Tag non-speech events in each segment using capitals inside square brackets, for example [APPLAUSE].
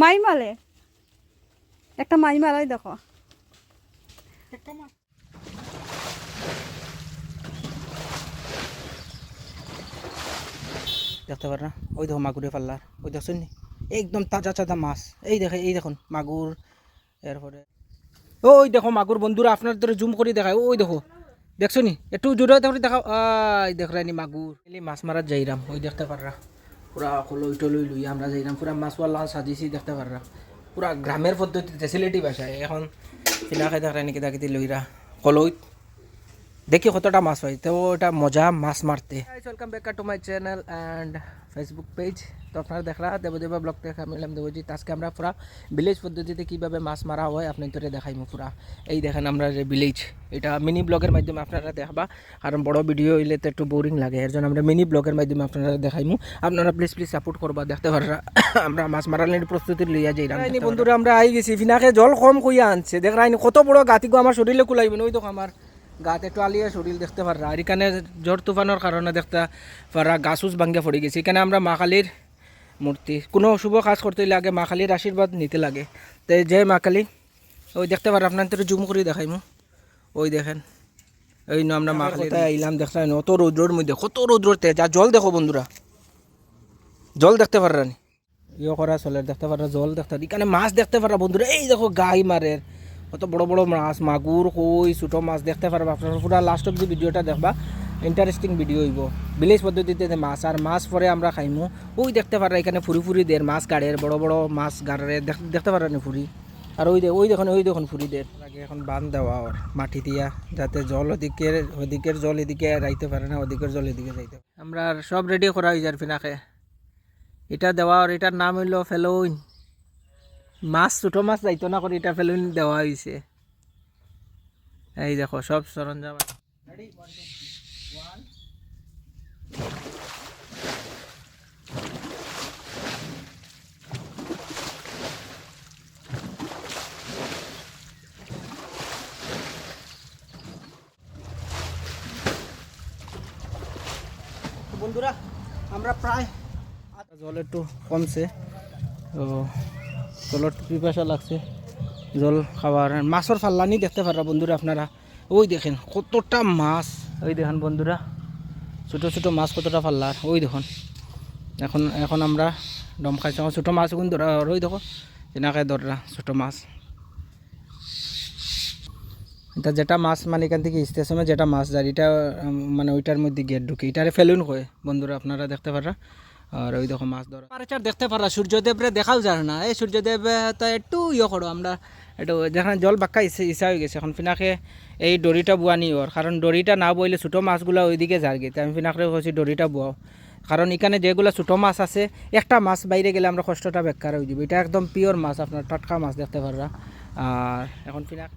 মাই মালে একটা মাই মালাই দেখো। দেখতে পার না? ওই দেখো মাগুরে পাল্লার। ওই দেখছেন নি? একদম তাজা তাজা মাছ। এই দেখে, এই দেখুন, মাগুর। এরপরে ওই দেখো মাগুর বন্ধুরা, আপনার ধরে জুম করে দেখায়। ওই দেখো। দেখছ নি? একটু জোরে ধরে দেখাও। আই দেখ রানি মাগুর। মাছ মারার যাইরাম ওই দেখতে পাররা পুরা কলই টলই লুই, আমরা যাইলাম পুরা মাছওয়ালা সাজিয়েছি দেখতে পাররা। পুরা গ্রামের পদ্ধতিতে ফেসিলিটি বাসায় এখন চিনাকে দেখ রানি কিতা কিতি লইরা কলইত দেখি কতটা মাছ হয়, তো এটা মজা মাছ মারতে। Welcome back to my channel and Facebook page তো আপনারা দেখরা দেবদেবা ব্লগ থেকে আমি এলাম দেবজিৎ। আজকে আমরা পুরা ভিলেজ পদ্ধতিতে কীভাবে মাছ মারা হয় আপনি তোরে দেখাইমু পুরা। এই দেখেন আমরা যে ভিলেজ এটা মিনি ব্লগের মাধ্যমে আপনারা দেখবা। কারণ বড় ভিডিও হইলে তো একটু বোরিং লাগে এর জন্য আমরা মিনি ব্লগের মাধ্যমে আপনারা দেখাইমু। আপনারা প্লিজ প্লিজ সাপোর্ট করবা দেখতে পারা আমরা মাছ মারার প্রস্তুতি লইয়া যাই বন্ধুরা আমরা আই গেছি ফিনাকে জল কম কইয়া আনছে। দেখ রাইনি কত বড় গাতিগো আমার শরীরে কুলাইব না ওই দেখো আমার। গাত একটু আলিয়া শরীর দেখতে পাররা। আর এখানে ঝড় তুফানোর কারণে দেখতে পারা গাছ উস ভাঙ্গে পড়ে গেছে। এখানে আমরা মা কালীর মূর্তি কোনো শুভ কাজ করতে লাগে মা কালীর আশীর্বাদ নিতে লাগে। তো জয় মা কালী। ওই দেখতে পারেন আপনার তো জুম করে দেখাইমু। ওই দেখেন। ওই ন আমরা মা কালী আইলাম দেখতে পারেন অত রৌদ্রর মধ্যে কত রৌদ্রর তেজ। আর জল দেখো বন্ধুরা। জল দেখতে পারানি ইয়ে করা চলে দেখতে পারা জল দেখতে এখানে মাছ দেখতে পারা বন্ধুরা। এই দেখো গাই মারের। কত বড় বড় মাছ, মাগুর কই ছোটো মাছ দেখতে পারবা। আপনারা পুরা লাস্ট অব দি ভিডিওটা দেখবা ইন্টারেস্টিং ভিডিও হইব। ভিলেজ পদ্ধতিতে মাছ, আর মাছ পরে আমরা খাইমু। ওই দেখতে পারা এখানে ফুরি ফুরি দের, মাছ গাড়ের, বড় বড় মাছ গাড়ের দেখতে পারা নি ফুরি? আর ওই ওই দেখুন ওই দেখুন ফুরি দের। আগে এখন বান দেওয়া ওর, মাটি দিয়া, যাতে জল ওদিকের ওদিকের জল এদিকে যাইতে পারে না, ওদিকের জল এদিকে যাইতে। আমরা সব রেডি করা হয়ে যার ফিনাকে এটা দেওয়া আর এটার নাম হইল ফেলোইন। মাছ ছোটো মাছ যাইতো না করে এটা ফেলুন দেওয়া হয়েছে এই দেখো, সব সরঞ্জাম বন্ধুরা, আমরা প্রায় জল একটু কমছে। তো জলের পিপাসা লাগছে। জল খাওয়ার মাছের ফাল্লানি দেখতে পারা বন্ধুরা আপনারা। ওই দেখেন, কতটা মাছ। ওই দেখেন বন্ধুরা, ছোটো ছোটো মাছ কতটা ফাল্লার। ওই দেখুন। এখন এখন আমরা দম খাইছি। ছোটো মাছ এখন ধরা ওই দেখো, এনেকে ধরা ছোটো মাছ। এটা যেটা মাছ মানে এখান থেকে স্টেশনে যেটা মাছ যায় এটা মানে ওইটার মধ্যে গেট ঢুকে। এটারে ফেলুন কয় বন্ধুরা, আপনারা দেখতে পারা আর ওই দেখো মাছ ধরা। পারেচার দেখতে পারা সূর্যদেবরে দেখাও যায় না। এই সূর্যদেব তো একটু ইয়ে করো, আমরা একটু যেখানে জল বাক্কা ইসা হয়ে গেছে। এখন ফিনাকে এই দড়িটা বুয়ানি ওর কারণ দড়িটা না বইলে ছোটো মাছগুলো ওইদিকে যায় গেছে আমি ফিনাকে কইছি দড়িটা বুয়াও। কারণ এখানে যেগুলো ছোটো মাছ আছে, একটা মাছ বাইরে গেলে আমরা কষ্টটা বেকার হয়ে যাবে। এটা একদম পিওর মাছ, আপনার টাটকা মাছ দেখতে পাররা আর এখন ফিনাক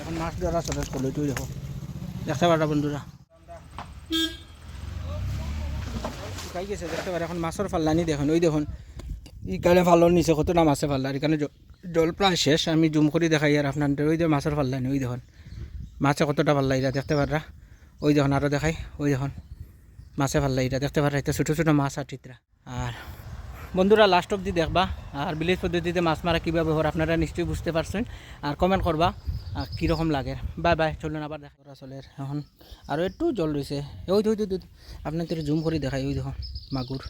এখন মাছ ধরা চলে চলে তুই দেখো দেখতে পারা বন্ধুরা। শুকাই গেছে দেখতে পারে এখন মাছের ফাল্লানি দেখুন ওই দেখুন। ইকানে ফাল্লর নিচে কতটা মাছে ফাল্লার এখানে জল প্রায় শেষ। আমি জুম করে দেখাই আর আপনার ওই যে মাছের ফাল্লানি ওই দেখুন। মাছে কতটা ফাল্লা এটা দেখতে পারা ওই দেখুন আরও দেখাই, ওই দেখুন। মাছে ফাল্লা এটা দেখতে পারা এটা ছোটো ছোটো মাছ আর চিত্রা আর বন্ধুরা লাস্ট অব্দি দেখবা আর ভিলেজ পদ্ধতিতে মাছ মারা কীভাবে হয় আপনারা নিশ্চয়ই বুঝতে পারছেন। আর কমেন্ট করবা কীরকম লাগে। বাই বাই চলুন আবার দেখা। করা চলে এখন আরও একটু জল রয়েছে ওই তো ওই তো। আপনার তো জুম করে দেখাই, ওই দেখো, মাগুর।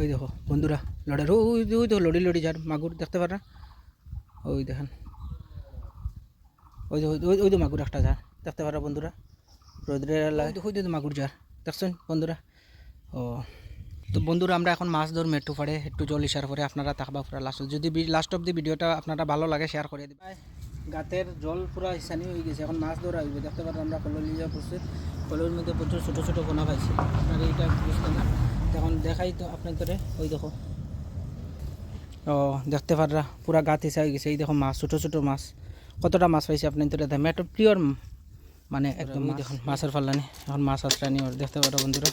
ওই দেখো, বন্ধুরা লড়ের ওই ওই তো লড়ি লড়ি, যার মাগুর দেখতে পারা ওই দেখেন, ওই ওই ওই তো মাগুর একটা যার, দেখতে পারা বন্ধুরা। রোদ্রের ওই তো মাগুর যার, দেখছেন বন্ধুরা? ও। তো বন্ধুরা আমরা এখন মাছ ধরবো একটু পরে একটু জল ইশার করে আপনারা থাকবা পুরা লাস্ট যদি লাস্ট অব দি ভিডিওটা আপনারা ভালো লাগে শেয়ার করে দিবেন গাতের জল পুরা ইসানি হয়ে গেছে এখন মাছ ধরা হইবে। দেখতে পারেন আমরা কলর লিয়ে প্রস্তুত কলের মধ্যে প্রচুর ছোটো ছোটো কোনা পাইছি। আপনারা এইটা বুঝতে না এখন দেখাই তো আপনার ধরে ওই দেখো। ও দেখতে পাররা পুরা গাত হিসা হয়ে গেছে। এই দেখো মাছ ছোটো ছোটো মাছ। কতটা মাছ পাইছে ধরে দেখেন একটা মানে একদম দেখুন মাছের ফাল্লানি এখন মাছ আসরানি দেখতে পারো বন্ধুরা।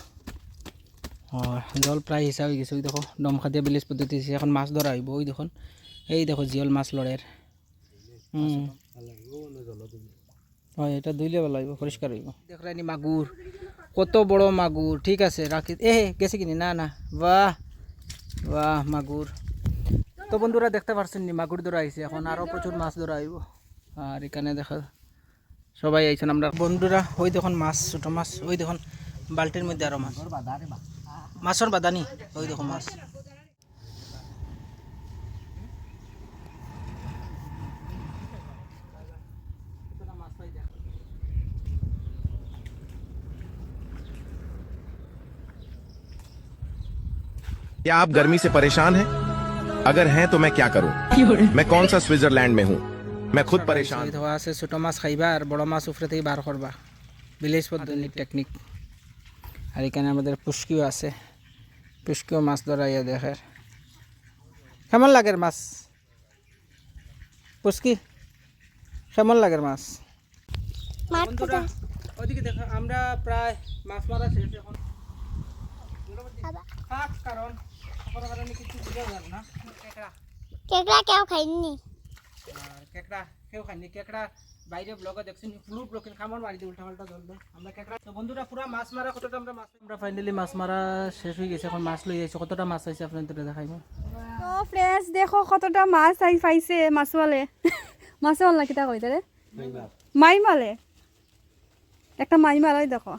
জল প্ৰায় হিচাপ হৈ গৈছে। ওই দেখো, দমখাতীয়া বিলেজ পদ্ধতি এখন মাছ ধৰা আহিব ওই দেখোন। এই দেখো, জিয়ল মাছ উম। হয়, এটা ধুইলে ভালো হইব পরিষ্কার হইব দেখরানি মাগুর কত বড় মাগুর ঠিক আছে রাখি এ গেছে কিনি? না না। বাহ বাহ মাগুর তো বন্ধুরা, দেখতে পারছেন নি মাগুর ধরা আইছে এখন। আরও প্রচুর মাছ ধরা আইব আর এখানে দেখা, সবাই আইছেন। আমরা বন্ধুরা, ওই দেখুন মাছ, ছোটো মাছ। ওই দেখুন বালতির মধ্যে আরও মাছ মাছের বাদানি ওই দেখো মাছ क्या आप गर्मी से परेशान हैं? अगर हैं तो मैं क्या करूं? मैं कौन सा स्विट्जरलैंड में हूं? मैं खुद परेशान ওই ধোয়া আছে ছোটো মাছ খাইবা আর বড় মাছ উপরে থেকে বার করবা ভিলেজ পদ্ধতি টেকনিক আর এখানে আমাদের পুষ্কিও আছে। পুষ্কিও মাছ ধরা ইয়ে দেখে। কেমন লাগের মাছ? পুষ্কি কেমন লাগের মাছ? ওইদিকে দেখো আমরা প্রায় মাছ মারা শেষ এখন। কারণ কারণে কিছু বুঝা যাবে না। কেকড়া কেকড়া কেউ খাইনি। কেকড়া কেউ খাইনি। কেকড়া বাইরে ব্লগে দেখছেন ফ্লু ব্লকিং খামর মারি উল্টা পাল্টা জলবে আমরা কেকড়া তো বন্ধুরা পুরো মাছ মারা কতটা আমরা মাছ আমরা ফাইনালি মাছ মারা শেষ হয়ে গেছে এখন মাছ লই আইছে কতটা মাছ আইছে আপনাদের দেখাইব? তো ফ্রেন্ডস দেখো কতটা মাছ আই পাইছে মাছওয়ালে। [LAUGHS] মাছওয়ালা কিতা কইতে রে? মাই মালে একটা মাই মালাই দেখো।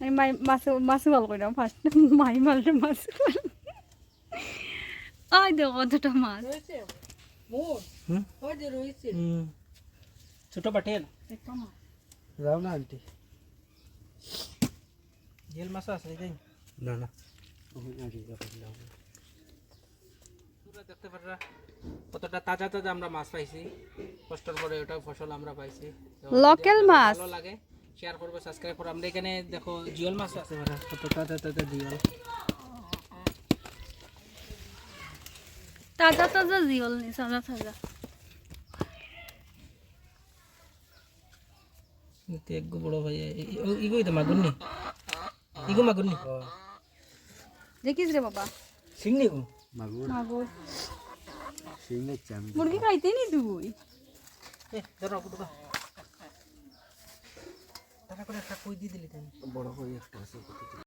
মাই মাছ। মাছ মাল কইলাম ফার্স্ট মাই মালটা মাছ আই [LAUGHS] দেখো কতটা মাছ। হুম ছোট পাটেল যাও না আন্টি জেল মাছ আছে তাই না না তোমরা দেখতে পাররা কতটা তাজা তাজা আমরা মাছ পাইছি কষ্টর পরে ওটা ফসল আমরা পাইছি তো লোকাল যদি মাছ ভালো লাগে শেয়ার করবে সাবস্ক্রাইব করো আমরা এখানে দেখো জিওল মাছ আছে ভাড়া কত তাজা তাজা জিওল তাজা তাজা জিওল নি তাজা তাজা এতে এক বড় ভাই ইগোই তো মাগুর নি? ইগো মাগুর নি? দেখিস রে বাবা। সিংনি গো? মাগুর। মুরগি খাইতে নি তুই? এ ধরো দুটো টাকা করে একটা কই দিয়ে দিলি বড় কই একটা আছে